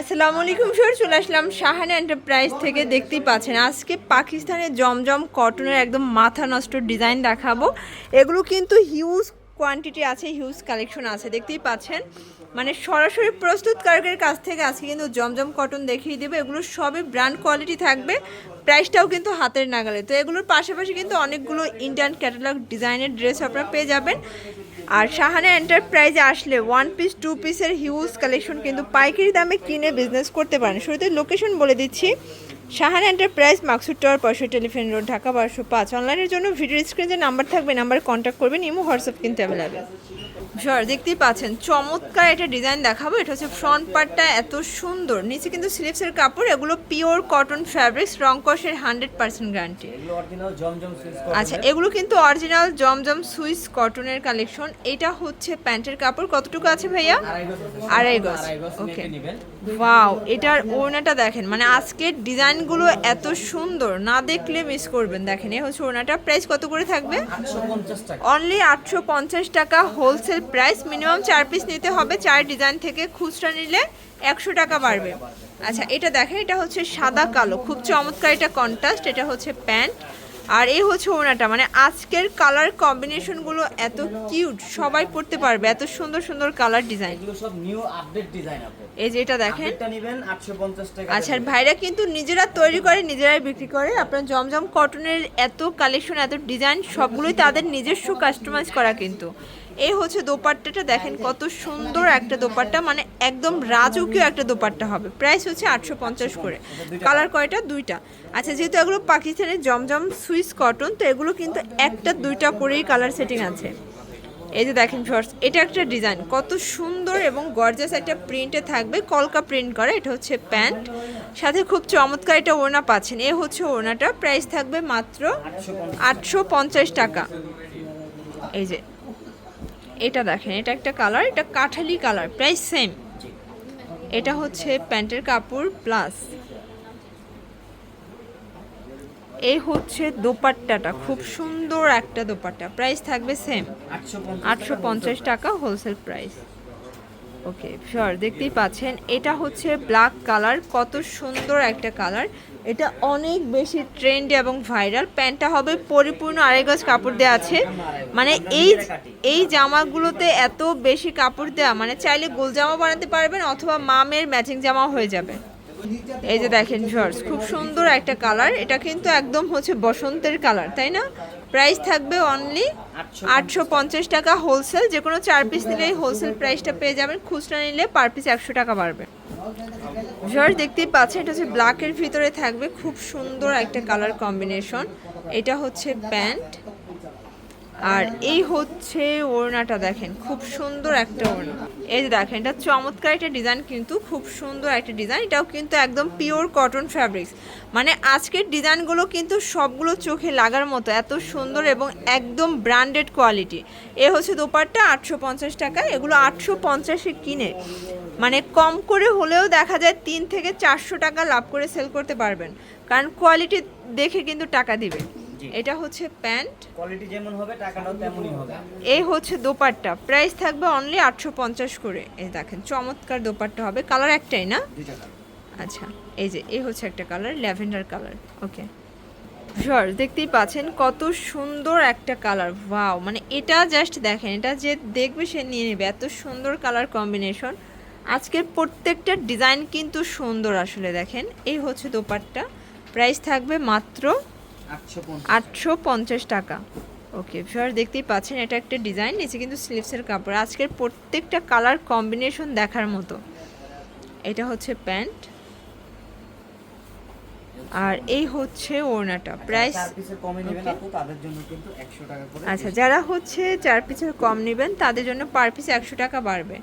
আসসালামু আলাইকুম স্যার চলে আসলাম শাহানা এন্টারপ্রাইজ থেকে। দেখতেই পাচ্ছেন, আজকে পাকিস্তানের জমজম কটনের একদম মাথা নষ্ট ডিজাইন দেখাবো। এগুলো কিন্তু হিউজ কোয়ান্টিটি আছে হিউজ কালেকশন আছে। দেখতেই পাচ্ছেন মানে সরাসরি প্রস্তুতকারকের কাছ থেকে আজকে কিন্তু জমজম কটন দেখিয়ে দেবে। এগুলো সবই ব্র্যান্ড কোয়ালিটি থাকবে প্রাইসটাও কিন্তু হাতের নাগালে। তো এগুলোর পাশাপাশি কিন্তু অনেকগুলো ইন্ডিয়ান ক্যাটালগ ডিজাইনের ড্রেস আপনারা পেয়ে যাবেন। আর শাহানা এন্টারপ্রাইজে আসলে ওয়ান পিস টু পিসের হিউজ কালেকশন কিন্তু পাইকারি দামে কিনে বিজনেস করতে পারেন। শুরুতে লোকেশন বলে দিচ্ছি। শাহানা এন্টারপ্রাইজ মাকসুদ টাওয়ার পয়সা টেলিফোন রোড ঢাকা বারোশো পাঁচ অনলাইনের জন্য ভিডিও স্ক্রিনে যে নাম্বার থাকবে নাম্বারে কন্ট্যাক্ট করবেন। ইমো হোয়াটসঅ্যাপ কিন্তু অ্যাভেলেবেল সর দেখতেই পাচ্ছেন। চমৎকার একটা ডিজাইন দেখাবো। এটা হচ্ছে ফ্রন্ট পার্টটা এত সুন্দর। নিচে কিন্তু স্লিপসের কাপড় এগুলো পিওর কটন ফ্যাব্রিক্স রং কষের হান্ড্রেড পার্সেন্ট গ্যারান্টি আচ্ছা এগুলো কিন্তু অরিজিনাল জমজম সুইস কটনের কালেকশন এটা হচ্ছে প্যান্টের কাপড়। কতটুকু আছে ভাইয়া? আড়াই গজ। ওকে ওয়াও এটার ওড়নাটা দেখেন। মানে আজকের ডিজাইনগুলো এত সুন্দর। না দেখলে মিস করবেন। দেখেন এই হচ্ছে ওড়নাটা। প্রাইস কত করে থাকবে? অনলি আটশো পঞ্চাশ টাকা। হোলসেল প্রাইস মিনিমাম চার পিস নিতে হবে চার ডিজাইন থেকে খুচরা নিলে একশো টাকা বাড়বে। আচ্ছা এটা দেখেন এটা হচ্ছে সাদা কালো খুব চমৎকার এটা কন্ট্রাস্ট এটা হচ্ছে প্যান্ট। আর এই হচ্ছে ওনাটা মানে আজকের কালার কম্বিনেশনগুলো এত কিউট সবাই পড়তে পারবে এত সুন্দর সুন্দর কালার ডিজাইন এগুলো সব নিউ আপডেট ডিজাইন এই যে এটা দেখেন। আপডেটটা নেবেন 850 টাকা আচ্ছা আর ভাইরা কিন্তু নিজেরা তৈরি করে নিজেরাই বিক্রি করে। আপনার জমজম কটনের এত কালেকশন এত ডিজাইন সবগুলোই তাদের নিজস্ব কাস্টমাইজ করা কিন্তু। এই হচ্ছে দোপাট্টাটা দেখেন কত সুন্দর একটা দোপাট্টা মানে একদম রাজকীয় একটা দোপাট্টা হবে। প্রাইস হচ্ছে আটশো পঞ্চাশ করে। কালার কয়টা? দুইটা। আচ্ছা যেহেতু এগুলো পাকিস্তানের জমজম সুইস কটন তো এগুলো কিন্তু একটা দুইটা করেই কালার সেটিং আছে। এই যে দেখেন শর্টস এটা একটা ডিজাইন। কত সুন্দর এবং গর্জাস একটা প্রিন্টে থাকবে কলকা প্রিন্ট করা এটা হচ্ছে প্যান্ট। সাথে খুব চমৎকার এটা ওড়না পাচ্ছেন। এ হচ্ছে ওড়নাটা প্রাইস থাকবে মাত্র আটশো পঞ্চাশ টাকা। এই যে এটা দেখেন এটা একটা কালার এটা কাঠালি কালার প্রাইস সেম এটা হচ্ছে প্যান্টের কাপড় প্লাস এই হচ্ছে দোপাট্টাটা খুব সুন্দর একটা দোপাট্টা প্রাইস থাকবে সেম আটশো পঞ্চাশ টাকা হোলসেল। প্রাইস ওকে শিওর দেখতেই পাচ্ছেন। এটা হচ্ছে ব্ল্যাক কালার কত সুন্দর একটা কালার এটা অনেক বেশি ট্রেন্ড এবং ভাইরাল প্যান্টটা হবে পরিপূর্ণ আড়াই গজ কাপড় দেওয়া আছে। মানে এই এই জামাগুলোতে এত বেশি কাপড় দেওয়া মানে চাইলে গোল জামা বানাতে পারবেন অথবা মামের ম্যাচিং জামা হয়ে যাবে। এই যে দেখেন শর্টস খুব সুন্দর একটা কালার এটা কিন্তু একদম হচ্ছে বসন্তের কালার তাই না? প্রাইস থাকবে অনলি আটশো পঞ্চাশ টাকা হোলসেল যে কোনো চার পিস নিলেই হোলসেল প্রাইসটা পেয়ে যাবেন। খুচরা নিলে পার পিস একশো টাকা বাড়বে। শর্টস দেখতেই পাচ্ছেন, এটা হচ্ছে ব্ল্যাকের ভিতরে থাকবে। খুব সুন্দর একটা কালার কম্বিনেশন এটা হচ্ছে প্যান্ট। আর এই হচ্ছে ওড়নাটা দেখেন, খুব সুন্দর একটা ওড়না। এই যে দেখেন, এটা চমৎকার একটা ডিজাইন, কিন্তু খুব সুন্দর একটা ডিজাইন। এটাও কিন্তু একদম পিওর কটন ফ্যাব্রিক্স মানে আজকের ডিজাইনগুলো কিন্তু সবগুলো চোখে লাগার মতো, এত সুন্দর এবং একদম ব্র্যান্ডেড কোয়ালিটি এ হচ্ছে দোপাট্টা, আটশো পঞ্চাশ টাকা। এগুলো আটশো পঞ্চাশে কিনে মানে কম করে হলেও দেখা যায় তিন থেকে চারশো টাকা লাভ করে সেল করতে পারবেন। কারণ কোয়ালিটি দেখে কিন্তু টাকা দিবে। এটা হচ্ছে প্যান্ট। কোয়ালিটি যেমন হবে টাকাটাও তেমনই হবে। এই হচ্ছে দোপাট্টা। প্রাইস থাকবে অনলি আটশো পঞ্চাশ করে। এই দেখেন চমৎকার দোপাট্টা হবে। কালার একটাই না? আচ্ছা এই যে এই হচ্ছে একটা কালার ল্যাভেন্ডার কালার ওকে শর দেখতেই পাচ্ছেন কত সুন্দর একটা কালার ওয়াও মানে এটা জাস্ট দেখেন এটা যে দেখবে সে নিয়ে নেবে। এত সুন্দর কালার কম্বিনেশন আজকের প্রত্যেকটা ডিজাইন কিন্তু সুন্দর আসলে দেখেন। এই হচ্ছে দোপাট্টা। প্রাইস থাকবে মাত্র 850 আটশো পঞ্চাশ। টাকা। ওকে ফিওর দেখতেই পাচ্ছেন এটা একটা ডিজাইন নিচে কিন্তু স্লিভসের কাপড়। আজকের প্রত্যেকটা কালার কম্বিনেশন দেখার মতো। এটা হচ্ছে প্যান্ট। আর এই হচ্ছে ওড়নাটা। প্রাইস চার পিসের কমে নেবেন আপু তাদের জন্য কিন্তু 100 টাকা করে আচ্ছা যারা হচ্ছে চার পিসের কম নেবেন তাদের জন্য পার পিস একশো টাকা বাড়বে।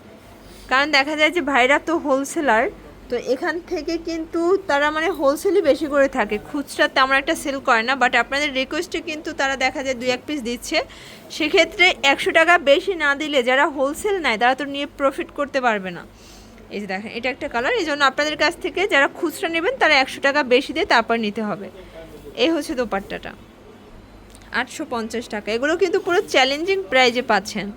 কারণ দেখা যায় যে ভাইরা তো হোলসেলার তো এখান থেকে কিন্তু তারা মানে হোলসেলই বেশি করে থাকে। খুচরা তেমন একটা সেল করে না বাট আপনাদের রিকোয়েস্টে কিন্তু তারা দেখা যায় দুই এক পিস দিচ্ছে। সেক্ষেত্রে একশো টাকা বেশি না দিলে যারা হোলসেল নেয়, তারা তো নিয়ে প্রফিট করতে পারবে না। এই যে দেখেন, এটা একটা কালার এই জন্য আপনাদের কাছ থেকে যারা খুচরা নেবেন, তারা একশো টাকা বেশি দিয়ে তারপর নিতে হবে। এই হচ্ছে দোপাট্টাটা। আটশো পঞ্চাশ টাকা। এগুলো কিন্তু পুরো চ্যালেঞ্জিং প্রাইজে পাচ্ছেন।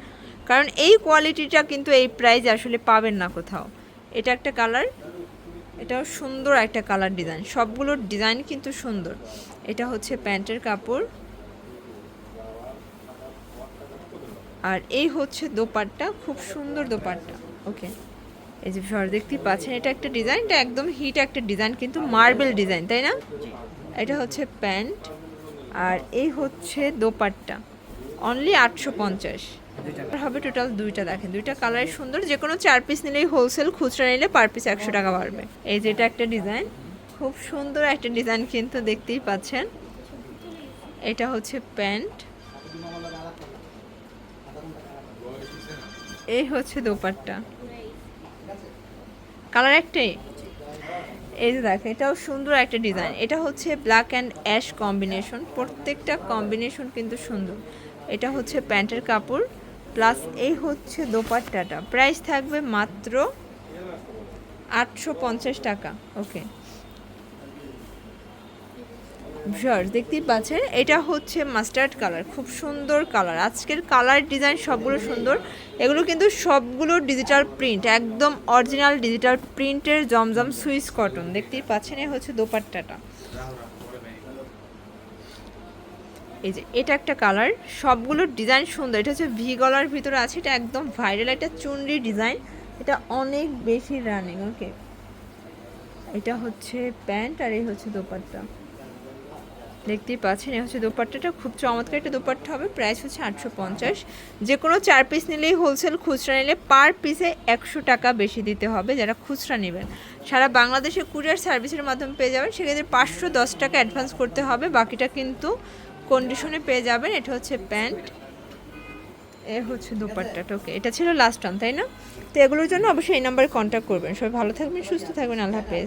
কারণ এই কোয়ালিটিটা কিন্তু এই প্রাইজে আসলে পাবেন না কোথাও। এটা একটা কালার এটাও সুন্দর একটা কালার ডিজাইন সবগুলোর ডিজাইন কিন্তু সুন্দর। এটা হচ্ছে প্যান্টের কাপড়। আর এই হচ্ছে দোপাট্টা, খুব সুন্দর দোপাট্টা। ওকে, এই যে সর দেখতেই পাচ্ছেন, এটা একটা ডিজাইন এটা একদম হিট একটা ডিজাইন কিন্তু মার্বেল ডিজাইন তাই না? এটা হচ্ছে প্যান্ট, আর এই হচ্ছে দোপাট্টা। অনলি আটশো পঞ্চাশ। হবে টোটাল দুইটা দেখেন দুইটা কালার সুন্দর। যে কোনো চার পিস নিলেই হোলসেল খুচরা নিলে পার পিস একশো টাকা বাড়বে। এই যে এটা একটা ডিজাইন খুব সুন্দর একটা ডিজাইন কিন্তু দেখতেই পাচ্ছেন। এটা হচ্ছে প্যান্ট। এই হচ্ছে দোপাট্টা। কালার একটাই? এই যে দেখো এটাও সুন্দর একটা ডিজাইন এটা হচ্ছে ব্ল্যাক অ্যান্ড অ্যাশ কম্বিনেশন প্রত্যেকটা কম্বিনেশন কিন্তু সুন্দর। এটা হচ্ছে প্যান্টের কাপড়। প্লাস এই হচ্ছে দোপাট্টাটা। প্রাইস থাকবে মাত্র আটশো পঞ্চাশ টাকা। ওকে। ভিউয়ার্স, দেখতেই পাচ্ছেন? এটা হচ্ছে মাস্টার্ড কালার, খুব সুন্দর কালার। আজকের কালার ডিজাইন সবগুলো সুন্দর। এগুলো কিন্তু সবগুলো ডিজিটাল প্রিন্ট, একদম অরিজিনাল ডিজিটাল প্রিন্টের জমজম সুইস কটন। দেখতেই পাচ্ছেন এই হচ্ছে দোপাট্টাটা। এই যে, এটা একটা কালার। সবগুলো ডিজাইন সুন্দর। এটা হচ্ছে ভি গলার ভিতরে আছে। এটা একদম ভাইরাল একটা চুনরি ডিজাইন। এটা অনেক বেশি রানিং, ওকে। এটা হচ্ছে প্যান্ট আর এই হচ্ছে দোপাট্টা। দেখতেই পাচ্ছেন, এই হচ্ছে দোপাট্টাটা। খুব চমৎকার একটা দোপাট্টা হবে। প্রাইস হচ্ছে আটশো পঞ্চাশ। যে কোনো চার পিস নিলেই হোলসেল খুচরা নিলে পার পিসে একশো টাকা বেশি দিতে হবে যারা খুচরা নেবেন। সারা বাংলাদেশে কুরিয়ার সার্ভিসের মাধ্যমে পেয়ে যাবেন। সেক্ষেত্রে পাঁচশো দশ টাকা অ্যাডভান্স করতে হবে। বাকিটা কিন্তু কন্ডিশনে পেয়ে যাবেন, এটা হচ্ছে প্যান্ট। এ হচ্ছে দুপাট্টাটা ওকে এটা ছিল লাস্ট টান তাই না? তো এগুলোর জন্য অবশ্যই এই নাম্বারে কন্ট্যাক্ট করবেন। সবাই ভালো থাকবেন, সুস্থ থাকবেন, আল্লাহ হাফেজ।